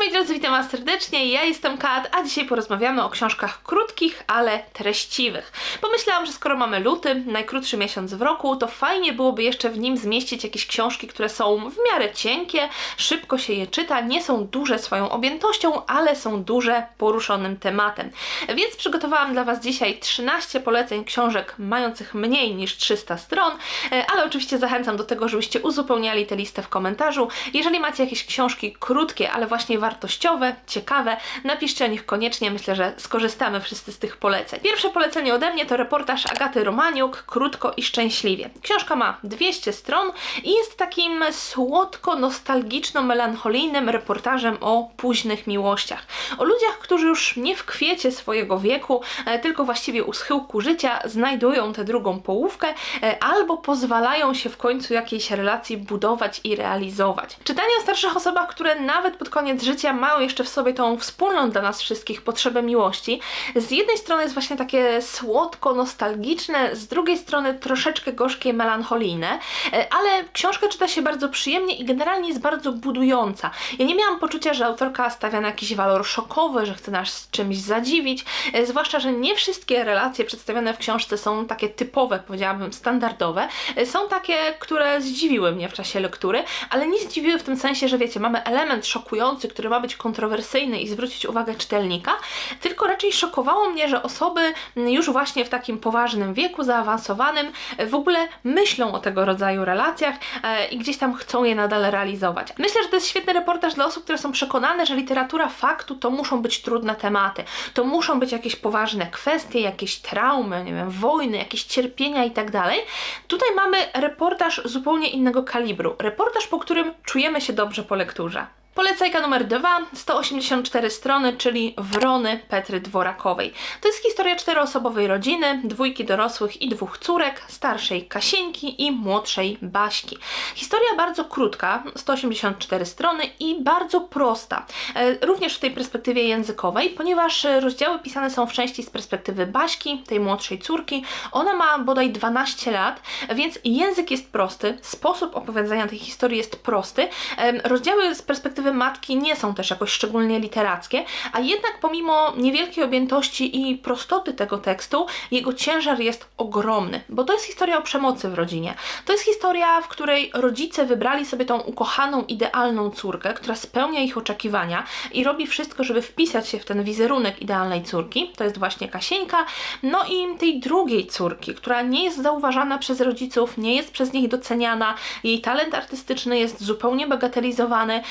moi drodzy, witam Was serdecznie, ja jestem Kat, a dzisiaj porozmawiamy o książkach krótkich, ale treściwych. Pomyślałam, że skoro mamy luty, najkrótszy miesiąc w roku, to fajnie byłoby jeszcze w nim zmieścić jakieś książki, które są w miarę cienkie, szybko się je czyta, nie są duże swoją objętością, ale są duże poruszonym tematem. Więc przygotowałam dla Was dzisiaj 13 poleceń książek mających mniej niż 300 stron, e, ale oczywiście zachęcam do tego, żebyście uzupełniali tę listę w komentarzu. Jeżeli macie jakieś książki krótkie, ale właśnie wartościowe, ciekawe, napiszcie o nich koniecznie, myślę, że skorzystamy wszyscy z tych poleceń. Pierwsze polecenie ode mnie to reportaż Agaty Romaniuk, Krótko i Szczęśliwie. Książka ma 200 stron i jest takim słodko-nostalgiczno-melancholijnym reportażem o późnych miłościach. O ludziach, którzy już nie w kwiecie swojego wieku, e, tylko właściwie u schyłku życia znajdują tę drugą połówkę e, albo pozwalają się w końcu jakiejś relacji budować i realizować. Czytanie o starszych osobach, które nawet pod koniec życia mają jeszcze w sobie tą wspólną dla nas wszystkich potrzebę miłości, z jednej strony jest właśnie takie słodko-nostalgiczne, z drugiej strony troszeczkę gorzkie, melancholijne, e, ale książka czyta się bardzo przyjemnie i generalnie jest bardzo budująca. Ja nie miałam poczucia, że autorka stawia na jakiś walor szokowy, że chce nas czymś zadziwić, e, zwłaszcza, że nie wszystkie relacje przedstawione w książce są takie typowe, powiedziałabym standardowe. E, są takie, które zdziwiły mnie w czasie lektury, ale nie zdziwiły w tym sensie, że wiecie, mamy element szokujący, który ma być kontrowersyjny i zwrócić uwagę czytelnika, tylko raczej szokowało mnie, że osoby już właśnie w takim poważnym wieku, zaawansowanym, w ogóle myślą o tego rodzaju relacjach e, i gdzieś tam chcą je nadal realizować. Myślę, że to jest świetny reportaż dla osób, które są przekonane, że literatura faktu to muszą być trudne tematy, to muszą być jakieś poważne kwestie, jakieś traumy, nie wiem, wojny, jakieś cierpienia i tak dalej. Tutaj mamy reportaż zupełnie innego kalibru. Reportaż, po którym czujemy się dobrze po lekturze. Polecajka numer 2, 184 strony, czyli Wrony Petry Dworakowej. To jest historia czteroosobowej rodziny, dwójki dorosłych i dwóch córek, starszej Kasieńki i młodszej Baśki. Historia bardzo krótka, 184 strony i bardzo prosta, e, również w tej perspektywie językowej, ponieważ rozdziały pisane są w części z perspektywy Baśki, tej młodszej córki. Ona ma bodaj 12 lat, więc język jest prosty, sposób opowiadania tej historii jest prosty. E, rozdziały z perspektywy perspektywy matki nie są też jakoś szczególnie literackie, a jednak pomimo niewielkiej objętości i prostoty tego tekstu, jego ciężar jest ogromny, bo to jest historia o przemocy w rodzinie. To jest historia, w której rodzice wybrali sobie tą ukochaną, idealną córkę, która spełnia ich oczekiwania i robi wszystko, żeby wpisać się w ten wizerunek idealnej córki. To jest właśnie Kasieńka. No i tej drugiej córki, która nie jest zauważana przez rodziców, nie jest przez nich doceniana, jej talent artystyczny jest zupełnie bagatelizowany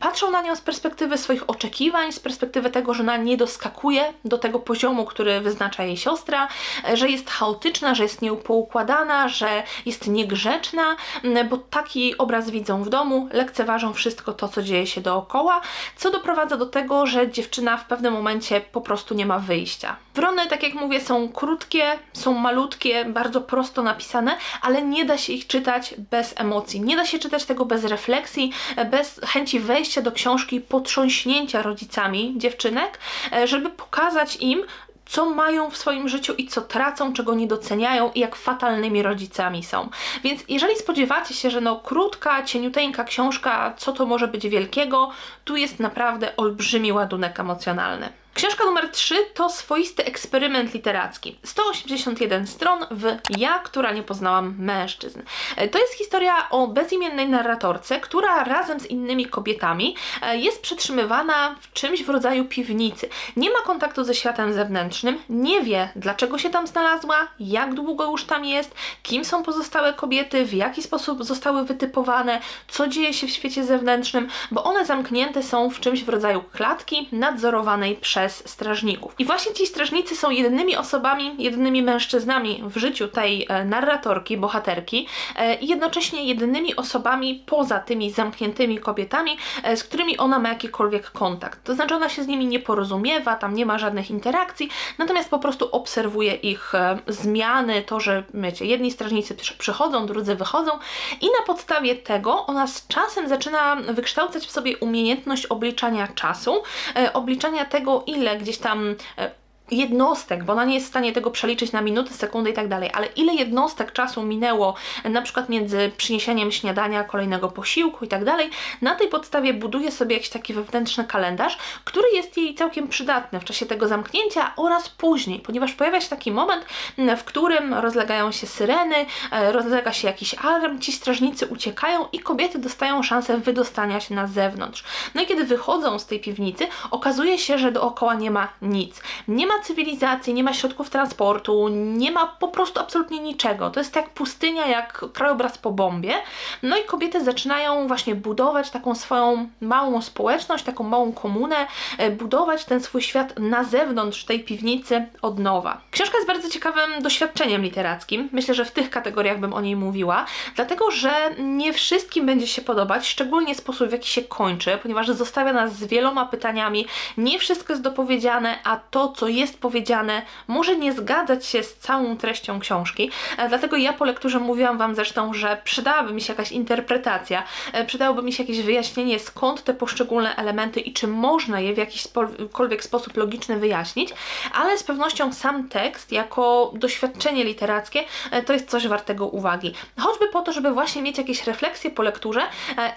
patrzą na nią z perspektywy swoich oczekiwań, z perspektywy tego, że ona nie doskakuje do tego poziomu, który wyznacza jej siostra, że jest chaotyczna, że jest nieupoukładana, że jest niegrzeczna, bo taki obraz widzą w domu, lekceważą wszystko to, co dzieje się dookoła, co doprowadza do tego, że dziewczyna w pewnym momencie po prostu nie ma wyjścia. Wrony, tak jak mówię, są krótkie, są malutkie, bardzo prosto napisane, ale nie da się ich czytać bez emocji. Nie da się czytać tego bez refleksji, bez chęci wejścia do książki potrząśnięcia rodzicami dziewczynek, e, żeby pokazać im, co mają w swoim życiu i co tracą, czego nie doceniają i jak fatalnymi rodzicami są. Więc jeżeli spodziewacie się, że no krótka, cieniuteńka książka, co to może być wielkiego, tu jest naprawdę olbrzymi ładunek emocjonalny. Książka numer 3 to swoisty eksperyment literacki. 181 stron w Ja, która nie poznałam mężczyzn. E, to jest historia o bezimiennej narratorce, która razem z innymi kobietami e, jest przetrzymywana w czymś w rodzaju piwnicy. Nie ma kontaktu ze światem zewnętrznym, nie wie dlaczego się tam znalazła, jak długo już tam jest, kim są pozostałe kobiety, w jaki sposób zostały wytypowane, co dzieje się w świecie zewnętrznym, bo one zamknięte są w czymś w rodzaju klatki nadzorowanej przez przez strażników. I właśnie ci strażnicy są jedynymi osobami, jedynymi mężczyznami w życiu tej e, narratorki, bohaterki e, i jednocześnie jedynymi osobami poza tymi zamkniętymi kobietami, e, z którymi ona ma jakikolwiek kontakt. To znaczy ona się z nimi nie porozumiewa, tam nie ma żadnych interakcji, natomiast po prostu obserwuje ich zmiany, to, że wiecie, jedni strażnicy przychodzą, drudzy wychodzą i na podstawie tego ona z czasem zaczyna wykształcać w sobie umiejętność obliczania czasu, obliczania tego, ile gdzieś tam e, jednostek, bo ona nie jest w stanie tego przeliczyć na minuty, sekundy i tak dalej, ale ile jednostek czasu minęło na przykład między przyniesieniem śniadania, kolejnego posiłku i tak dalej, na tej podstawie buduje sobie jakiś taki wewnętrzny kalendarz, który jest jej całkiem przydatny w czasie tego zamknięcia oraz później, ponieważ pojawia się taki moment, w którym rozlegają się syreny, e, rozlega się jakiś alarm, ci strażnicy uciekają i kobiety dostają szansę wydostania się na zewnątrz. No i kiedy wychodzą z tej piwnicy, okazuje się, że dookoła nie ma nic. Nie ma cywilizacji, nie ma środków transportu, nie ma po prostu absolutnie niczego. To jest jak pustynia, jak krajobraz po bombie. No i kobiety zaczynają właśnie budować taką swoją małą społeczność, taką małą komunę, e, budować ten swój świat na zewnątrz tej piwnicy od nowa. Książka jest bardzo ciekawym doświadczeniem literackim. Myślę, że w tych kategoriach bym o niej mówiła, dlatego że nie wszystkim będzie się podobać, szczególnie sposób, w jaki się kończy, ponieważ zostawia nas z wieloma pytaniami. Nie wszystko jest dopowiedziane, a to, co jest powiedziane, może nie zgadzać się z całą treścią książki. E, dlatego ja po lekturze mówiłam Wam zresztą, że przydałaby mi się jakaś interpretacja, e, przydałoby mi się jakieś wyjaśnienie, skąd te poszczególne elementy i czy można je w jakikolwiek sposób logiczny wyjaśnić, ale z pewnością sam tekst, jako doświadczenie literackie, e, to jest coś wartego uwagi. Choćby po to, żeby właśnie mieć jakieś refleksje po lekturze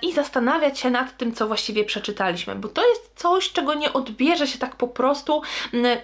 i zastanawiać się nad tym, co właściwie przeczytaliśmy, bo to jest coś, czego nie odbierze się tak po prostu,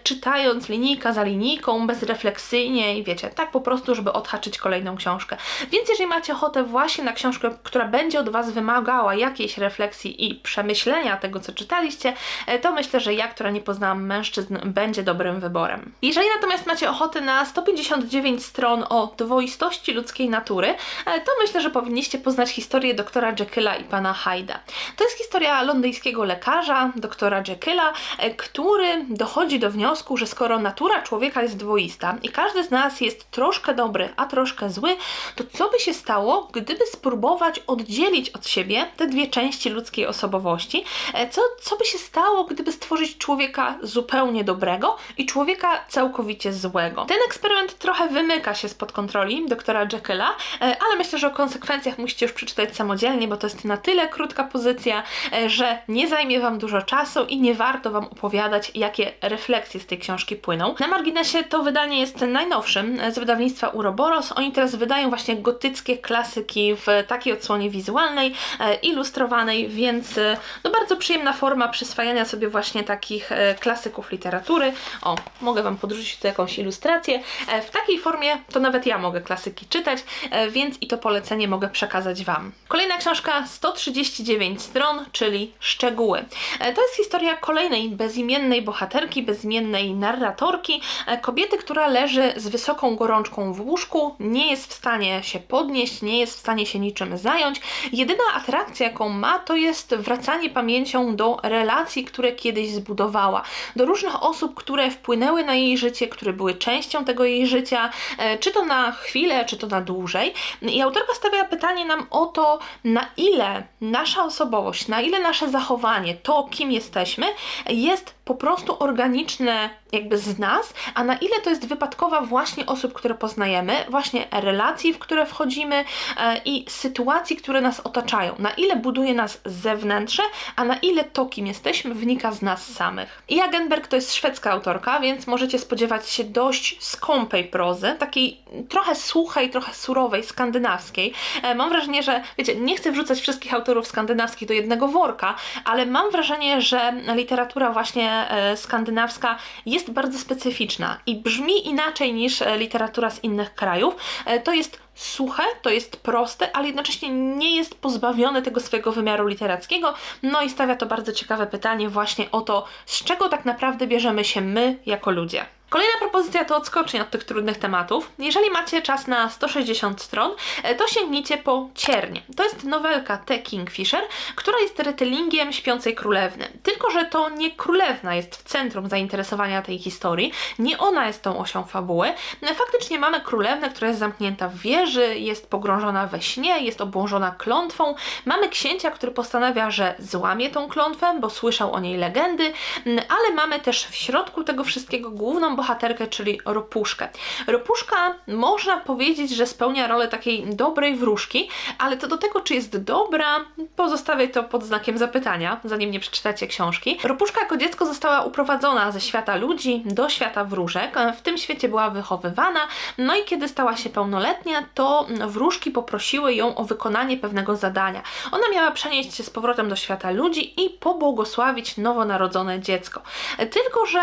czytając linijka za linijką, bezrefleksyjnie i wiecie, tak po prostu, żeby odhaczyć kolejną książkę. Więc jeżeli macie ochotę właśnie na książkę, która będzie od Was wymagała jakiejś refleksji i przemyślenia tego, co czytaliście, e, to myślę, że ja, która nie poznałam mężczyzn, będzie dobrym wyborem. Jeżeli natomiast macie ochotę na 159 stron o dwoistości ludzkiej natury, e, to myślę, że powinniście poznać historię doktora Jekylla i pana Hyda. To jest historia londyńskiego lekarza, doktora Jekylla, e, który dochodzi do wniosku, że skoro natura człowieka jest dwoista i każdy z nas jest troszkę dobry, a troszkę zły, to co by się stało, gdyby spróbować oddzielić od siebie te dwie części ludzkiej osobowości? E, co, co by się stało, gdyby stworzyć człowieka zupełnie dobrego i człowieka całkowicie złego? Ten eksperyment trochę wymyka się spod kontroli doktora Jekylla, e, ale myślę, że o konsekwencjach musicie już przeczytać samodzielnie, bo to jest na tyle krótka pozycja, e, że nie zajmie Wam dużo czasu i nie warto Wam opowiadać, jakie refleksje z tej książki płyną. Na marginesie to wydanie jest najnowszym z wydawnictwa Uroboros. Oni teraz wydają właśnie gotyckie klasyki w takiej odsłonie wizualnej, e, ilustrowanej, więc e, no bardzo przyjemna forma przyswajania sobie właśnie takich e, klasyków literatury. O, mogę Wam podrzucić tu jakąś ilustrację. W takiej formie to nawet ja mogę klasyki czytać, więc i to polecenie mogę przekazać Wam. Kolejna książka 139 stron, czyli Szczegóły. To jest historia kolejnej bezimiennej bohaterki, bezimiennej narratorki, kobiety, która leży z wysoką gorączką w łóżku, nie jest w stanie się podnieść, nie jest w stanie się niczym zająć. Jedyna atrakcja, jaką ma, to jest wracanie pamięcią do relacji, które kiedyś zbudowała, do różnych osób, które wpłynęły na jej życie, które były częścią tego jej życia, e, czy to na chwilę, czy to na dłużej. I autorka stawia pytanie nam o to, na ile nasza osobowość, na ile nasze zachowanie, to kim jesteśmy, jest po prostu organiczne jakby z nas, a na ile to jest wypadkowa właśnie osób, które poznajemy, właśnie relacji, w które wchodzimy e, i sytuacji, które nas otaczają. Na ile buduje nas zewnętrzne, a na ile to, kim jesteśmy, wynika z nas samych. I Agenberg to jest szwedzka autorka, więc możecie spodziewać się dość skąpej prozy, takiej trochę suchej, trochę surowej, skandynawskiej. E, mam wrażenie, że, wiecie, nie chcę wrzucać wszystkich autorów skandynawskich do jednego worka, ale mam wrażenie, że literatura właśnie e, skandynawska jest bardzo specyficzna i brzmi inaczej niż e, literatura z innych krajów. E, to jest suche, to jest proste, ale jednocześnie nie jest pozbawione tego swojego wymiaru literackiego. No i stawia to bardzo ciekawe pytanie właśnie o to, z czego tak naprawdę bierzemy się my jako ludzie. Kolejna propozycja to odskocznie od tych trudnych tematów. Jeżeli macie czas na 160 stron, e, to sięgnijcie po Ciernie. To jest nowelka T. Kingfisher, która jest retellingiem Śpiącej Królewny. Tylko, że to nie królewna jest w centrum zainteresowania tej historii, nie ona jest tą osią fabuły. E, faktycznie mamy królewnę, która jest zamknięta w wieży, jest pogrążona we śnie, jest obłożona klątwą. Mamy księcia, który postanawia, że złamie tą klątwę, bo słyszał o niej legendy, ale mamy też w środku tego wszystkiego główną bohaterkę, czyli Ropuszkę. Ropuszka można powiedzieć, że spełnia rolę takiej dobrej wróżki, ale co do tego, czy jest dobra, pozostawię to pod znakiem zapytania, zanim nie przeczytacie książki. Ropuszka jako dziecko została uprowadzona ze świata ludzi do świata wróżek. W tym świecie była wychowywana, no i kiedy stała się pełnoletnia, to wróżki poprosiły ją o wykonanie pewnego zadania. Ona miała przenieść się z powrotem do świata ludzi i pobłogosławić nowonarodzone dziecko. Tylko, że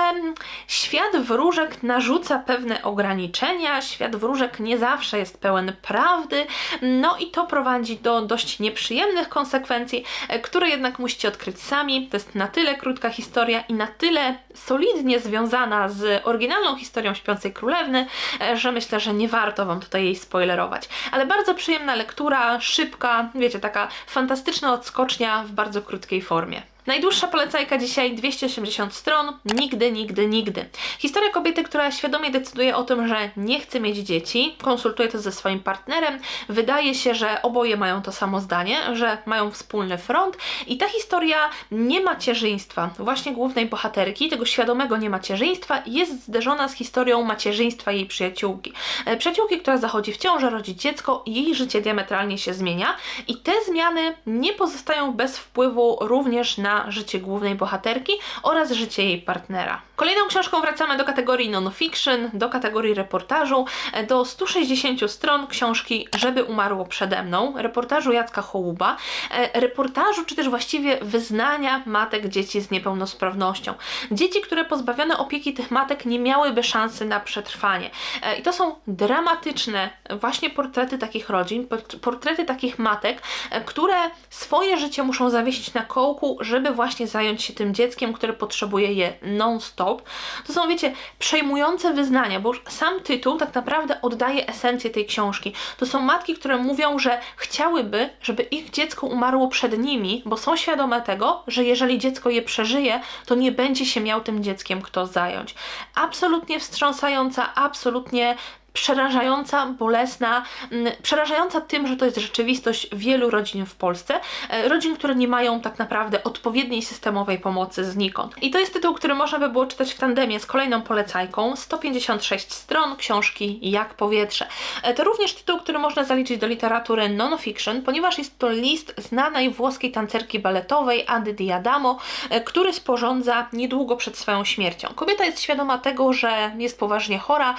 świat wróżek narzuca pewne ograniczenia, świat wróżek nie zawsze jest pełen prawdy, no i to prowadzi do dość nieprzyjemnych konsekwencji, które jednak musicie odkryć sami. To jest na tyle krótka historia i na tyle solidnie związana z oryginalną historią Śpiącej Królewny, że myślę, że nie warto Wam tutaj jej spoilerować. Ale bardzo przyjemna lektura, szybka, wiecie, taka fantastyczna odskocznia w bardzo krótkiej formie. Najdłuższa polecajka dzisiaj 280 stron. Nigdy, nigdy, nigdy. Historia kobiety, która świadomie decyduje o tym, że nie chce mieć dzieci, konsultuje to ze swoim partnerem. Wydaje się, że oboje mają to samo zdanie, że mają wspólny front i ta historia nie macierzyństwa, właśnie głównej bohaterki, tego świadomego niemacierzyństwa, jest zderzona z historią macierzyństwa jej przyjaciółki. E, przyjaciółki, która zachodzi w ciążę, rodzi dziecko, jej życie diametralnie się zmienia i te zmiany nie pozostają bez wpływu również na na życie głównej bohaterki oraz życie jej partnera. Kolejną książką wracamy do kategorii non-fiction, do kategorii reportażu, do 160 stron książki Żeby umarło przede mną, reportażu Jacka Hołuba, e, reportażu czy też właściwie wyznania matek dzieci z niepełnosprawnością. Dzieci, które pozbawione opieki tych matek nie miałyby szansy na przetrwanie. E, I to są dramatyczne właśnie portrety takich rodzin, portrety takich matek, e, które swoje życie muszą zawiesić na kołku, żeby właśnie zająć się tym dzieckiem, które potrzebuje je non-stop. To są, wiecie, przejmujące wyznania, bo już sam tytuł tak naprawdę oddaje esencję tej książki. To są matki, które mówią, że chciałyby, żeby ich dziecko umarło przed nimi, bo są świadome tego, że jeżeli dziecko je przeżyje, to nie będzie się miał tym dzieckiem kto zająć. Absolutnie wstrząsająca, absolutnie przerażająca, bolesna, mm, przerażająca tym, że to jest rzeczywistość wielu rodzin w Polsce. E, rodzin, które nie mają tak naprawdę odpowiedniej systemowej pomocy znikąd. I to jest tytuł, który można by było czytać w tandemie z kolejną polecajką. 156 stron książki Jak powietrze. E, to również tytuł, który można zaliczyć do literatury non-fiction, ponieważ jest to list znanej włoskiej tancerki baletowej Ady Diadamo, e, który sporządza niedługo przed swoją śmiercią. Kobieta jest świadoma tego, że jest poważnie chora,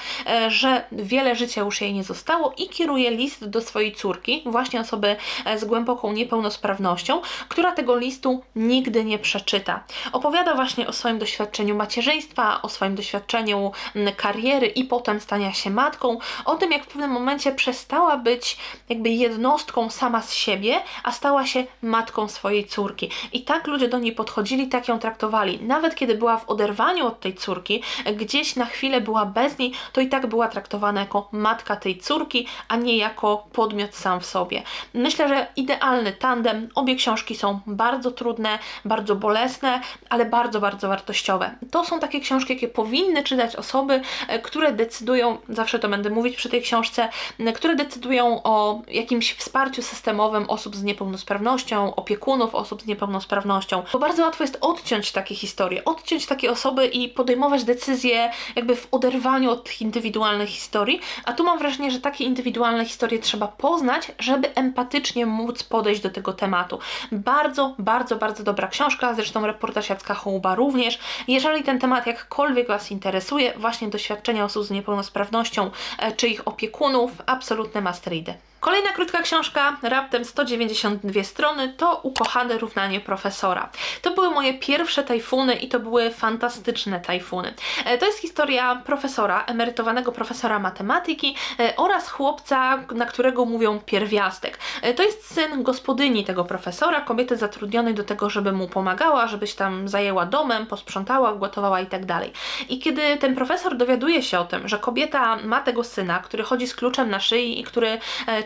że wiele życia już jej nie zostało i kieruje list do swojej córki, właśnie osoby e, z głęboką niepełnosprawnością, która tego listu nigdy nie przeczyta. Opowiada właśnie o swoim doświadczeniu macierzyństwa, o swoim doświadczeniu kariery i potem stania się matką, o tym jak w pewnym momencie przestała być jakby jednostką sama z siebie, a stała się matką swojej córki. I tak ludzie do niej podchodzili, tak ją traktowali. Nawet kiedy była w oderwaniu od tej córki, gdzieś na chwilę była bez niej, to i tak była traktowana traktowana jako matka tej córki, a nie jako podmiot sam w sobie. Myślę, że idealny tandem. Obie książki są bardzo trudne, bardzo bolesne, ale bardzo, bardzo wartościowe. To są takie książki, jakie powinny czytać osoby, e, które decydują, zawsze to będę mówić przy tej książce, które decydują o jakimś wsparciu systemowym osób z niepełnosprawnością, opiekunów osób z niepełnosprawnością. Bo bardzo łatwo jest odciąć takie historie, odciąć takie osoby i podejmować decyzje jakby w oderwaniu od indywidualnych historii historii, a tu mam wrażenie, że takie indywidualne historie trzeba poznać, żeby empatycznie móc podejść do tego tematu. Bardzo, bardzo, bardzo dobra książka, zresztą reportaż Jacka Hołuba również. Jeżeli ten temat jakkolwiek Was interesuje, właśnie doświadczenia osób z niepełnosprawnością e, czy ich opiekunów, absolutne must ready. Kolejna krótka książka, raptem 192 strony, to Ukochane równanie profesora. To były moje pierwsze tajfuny i to były fantastyczne tajfuny. E, to jest historia profesora, emerytowanego profesora matematyki e, oraz chłopca, na którego mówią pierwiastek. E, to jest syn gospodyni tego profesora, kobiety zatrudnionej do tego, żeby mu pomagała, żebyś tam zajęła domem, posprzątała, gotowała i tak dalej. I kiedy ten profesor dowiaduje się o tym, że kobieta ma tego syna, który chodzi z kluczem na szyi i który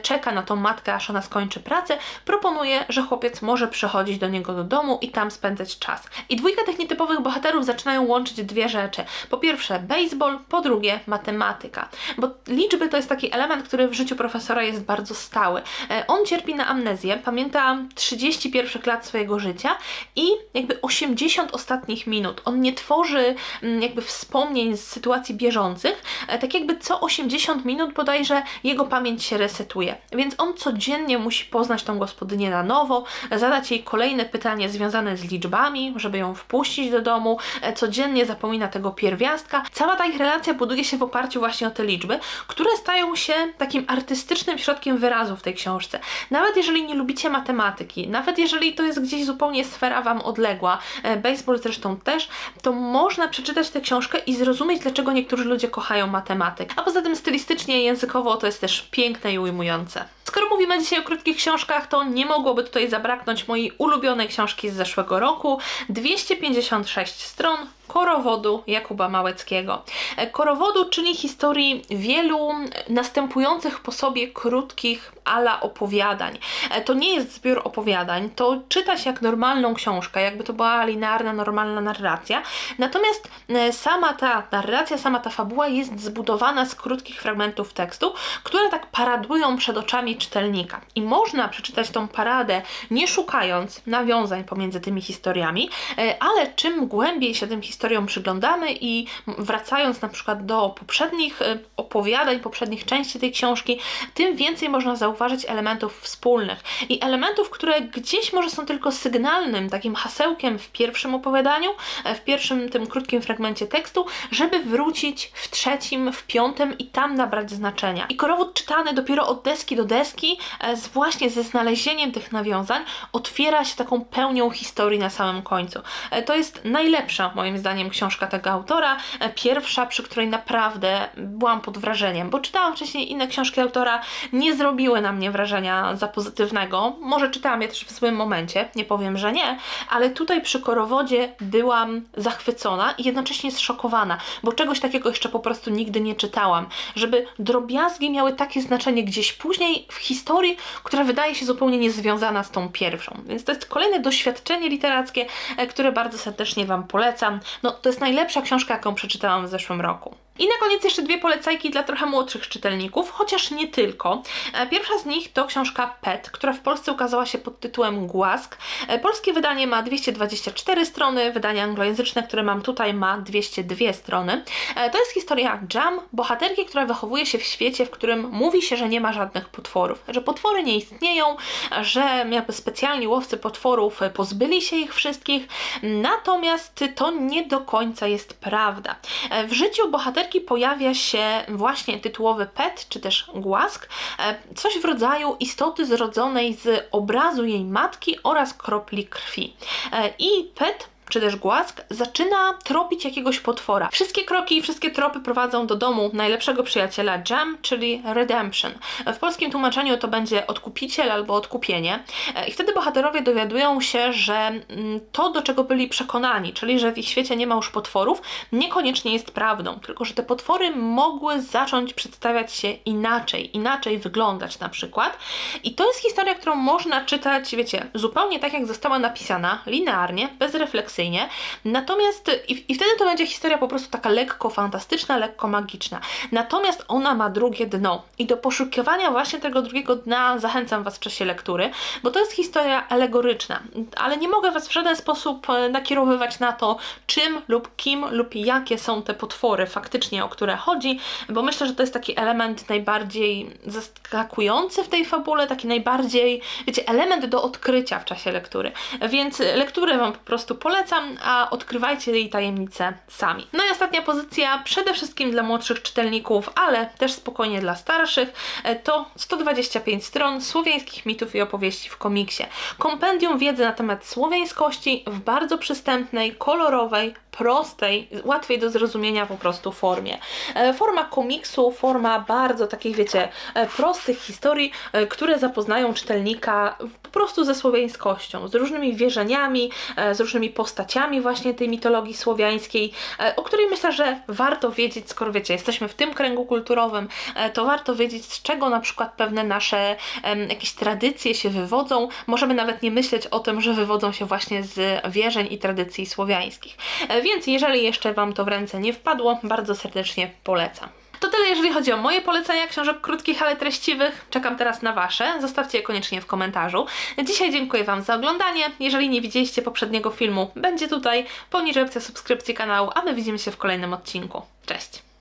czeka na tą matkę, aż ona skończy pracę, proponuje, że chłopiec może przychodzić do niego do domu i tam spędzać czas. I dwójka tych nietypowych bohaterów zaczynają łączyć dwie rzeczy. Po pierwsze baseball, po drugie matematyka. Bo liczby to jest taki element, który w życiu profesora jest bardzo stały. E, on cierpi na amnezję, pamięta 30 pierwszych lat swojego życia i jakby 80 ostatnich minut. On nie tworzy mm, jakby wspomnień z sytuacji bieżących, e, tak jakby co 80 minut bodajże jego pamięć się resetuje. Więc on codziennie musi poznać tą gospodynię na nowo, zadać jej kolejne pytanie związane z liczbami, żeby ją wpuścić do domu, e, codziennie zapomina tego pierwiastka. Cała ta ich relacja buduje się w oparciu właśnie o te liczby, które stają się takim artystycznym środkiem wyrazu w tej książce. Nawet jeżeli nie lubicie matematyki, nawet jeżeli to jest gdzieś zupełnie sfera Wam odległa, e, baseball zresztą też, to można przeczytać tę książkę i zrozumieć, dlaczego niektórzy ludzie kochają matematyk. A poza tym stylistycznie, językowo to jest też piękne i ujmujące. Skoro mówimy dzisiaj o krótkich książkach, to nie mogłoby tutaj zabraknąć mojej ulubionej książki z zeszłego roku. 256 stron, Korowodu Jakuba Małeckiego. E, Korowodu, czyli historii wielu następujących po sobie krótkich ala opowiadań. E, To nie jest zbiór opowiadań, to czyta się jak normalną książkę, jakby to była linearna, normalna narracja. Natomiast e, sama ta narracja, sama ta fabuła jest zbudowana z krótkich fragmentów tekstu, które tak paradują przed oczami czytelnika. I można przeczytać tą paradę nie szukając nawiązań pomiędzy tymi historiami, ale czym głębiej się tym historiom przyglądamy i wracając na przykład do poprzednich e, opowiadań, poprzednich części tej książki, tym więcej można zauważyć elementów wspólnych i elementów, które gdzieś może są tylko sygnalnym, takim hasełkiem w pierwszym opowiadaniu, e, w pierwszym tym krótkim fragmencie tekstu, żeby wrócić w trzecim, w piątym i tam nabrać znaczenia. I korowód czytany dopiero od deski do deski, e, z właśnie ze znalezieniem tych nawiązań, otwiera się taką pełnią historii na samym końcu. E, To jest najlepsza, moim zdaniem, książka tego autora. E, Pierwsza, przy której naprawdę byłam pod wrażeniem, bo czytałam wcześniej inne książki autora, nie zrobiły na mnie wrażenia za pozytywnego. Może czytałam je też w złym momencie, nie powiem, że nie, ale tutaj przy Korowodzie byłam zachwycona i jednocześnie zszokowana, bo czegoś takiego jeszcze po prostu nigdy nie czytałam. Żeby drobiazgi miały takie znaczenie gdzieś później w historii, która wydaje się zupełnie niezwiązana z tą pierwszą. Więc to jest kolejne doświadczenie literackie, e, które bardzo serdecznie Wam polecam. No, to jest najlepsza książka, jaką przeczytałam w zeszłym roku. I na koniec jeszcze dwie polecajki dla trochę młodszych czytelników, chociaż nie tylko. E, Pierwsza z nich to książka Pet, która w Polsce ukazała się pod tytułem Głask. E, Polskie wydanie ma 224 strony, wydanie anglojęzyczne, które mam tutaj, ma 202 strony. E, To jest historia Jam, bohaterki, która wychowuje się w świecie, w którym mówi się, że nie ma żadnych potworów, że potwory nie istnieją, że jakby specjalni łowcy potworów pozbyli się ich wszystkich, natomiast to nie do końca jest prawda. W życiu bohaterki pojawia się właśnie tytułowy pet, czy też głask, e, coś w rodzaju istoty zrodzonej z obrazu jej matki oraz kropli krwi. E, I pet czy też głask, zaczyna tropić jakiegoś potwora. Wszystkie kroki i wszystkie tropy prowadzą do domu najlepszego przyjaciela Jam, czyli Redemption. W polskim tłumaczeniu to będzie odkupiciel albo odkupienie. E, I wtedy bohaterowie dowiadują się, że mm, to, do czego byli przekonani, czyli że w ich świecie nie ma już potworów, niekoniecznie jest prawdą, tylko że te potwory mogły zacząć przedstawiać się inaczej, inaczej wyglądać na przykład. I to jest historia, którą można czytać, wiecie, zupełnie tak, jak została napisana, linearnie, bezrefleksyjnie. Natomiast i, i wtedy to będzie historia po prostu taka lekko fantastyczna, lekko magiczna. Natomiast ona ma drugie dno. I do poszukiwania właśnie tego drugiego dna zachęcam Was w czasie lektury, bo to jest historia alegoryczna. Ale nie mogę Was w żaden sposób e, nakierowywać na to, czym lub kim lub jakie są te potwory faktycznie, o które chodzi, bo myślę, że to jest taki element najbardziej zaskakujący w tej fabule, taki najbardziej, wiecie, element do odkrycia w czasie lektury. Więc lekturę Wam po prostu polecam, a odkrywajcie jej tajemnice sami. No i ostatnia pozycja, przede wszystkim dla młodszych czytelników, ale też spokojnie dla starszych, e, to 125 stron słowiańskich mitów i opowieści w komiksie. Kompendium wiedzy na temat słowiańskości w bardzo przystępnej, kolorowej, prostej, łatwej do zrozumienia po prostu formie. E, Forma komiksu, forma bardzo takich, wiecie, e, prostych historii, które zapoznają czytelnika po prostu ze słowiańskością, z różnymi wierzeniami, z różnymi postaciami właśnie tej mitologii słowiańskiej, e, o której myślę, że warto wiedzieć, skoro wiecie, jesteśmy w tym kręgu kulturowym, e, to warto wiedzieć, z czego na przykład pewne nasze jakieś tradycje się wywodzą. Możemy nawet nie myśleć o tym, że wywodzą się właśnie z wierzeń i tradycji słowiańskich. E, Więc jeżeli jeszcze Wam to w ręce nie wpadło, bardzo serdecznie polecam. To tyle, jeżeli chodzi o moje polecenia książek krótkich, ale treściwych. Czekam teraz na Wasze. Zostawcie je koniecznie w komentarzu. Dzisiaj dziękuję Wam za oglądanie. Jeżeli nie widzieliście poprzedniego filmu, będzie tutaj poniżej opcja subskrypcji kanału, a my widzimy się w kolejnym odcinku. Cześć!